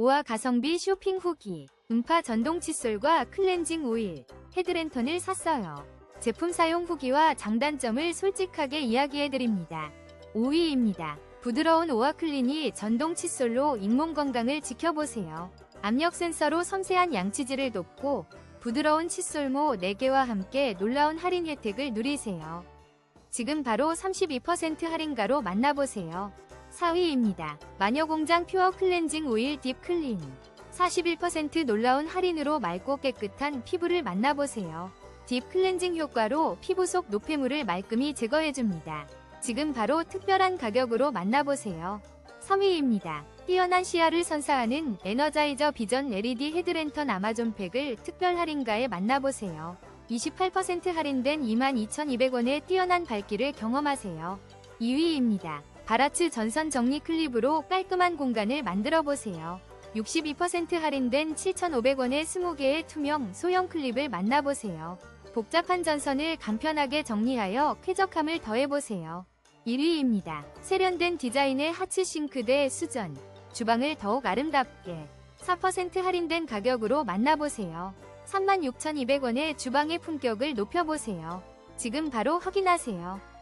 오와 가성비 쇼핑 후기. 음파 전동 칫솔과 클렌징 오일, 헤드랜턴을 샀어요. 제품 사용 후기와 장단점을 솔직하게 이야기해드립니다. 5위입니다. 부드러운 오아 클린이 전동 칫솔로 잇몸 건강을 지켜보세요. 압력 센서로 섬세한 양치질을 돕고 부드러운 칫솔모 4개와 함께 놀라운 할인 혜택을 누리세요. 지금 바로 32% 할인가로 만나보세요. 4위입니다. 마녀공장 퓨어 클렌징 오일 딥 클린. 41% 놀라운 할인으로 맑고 깨끗한 피부를 만나보세요. 딥 클렌징 효과로 피부 속 노폐물을 말끔히 제거해줍니다. 지금 바로 특별한 가격으로 만나보세요. 3위입니다. 뛰어난 시야를 선사하는 에너자이저 비전 LED 헤드랜턴 아마존 팩을 특별 할인가에 만나보세요. 28% 할인된 22,200원의 뛰어난 밝기를 경험하세요. 2위입니다. 바라츠 전선 정리 클립으로 깔끔한 공간을 만들어 보세요. 62% 할인된 7,500원의 20개의 투명 소형 클립을 만나보세요. 복잡한 전선을 간편하게 정리하여 쾌적함을 더해보세요. 1위입니다. 세련된 디자인의 하츠 싱크대 수전. 주방을 더욱 아름답게 4% 할인된 가격으로 만나보세요. 36,200원의 주방의 품격을 높여보세요. 지금 바로 확인하세요.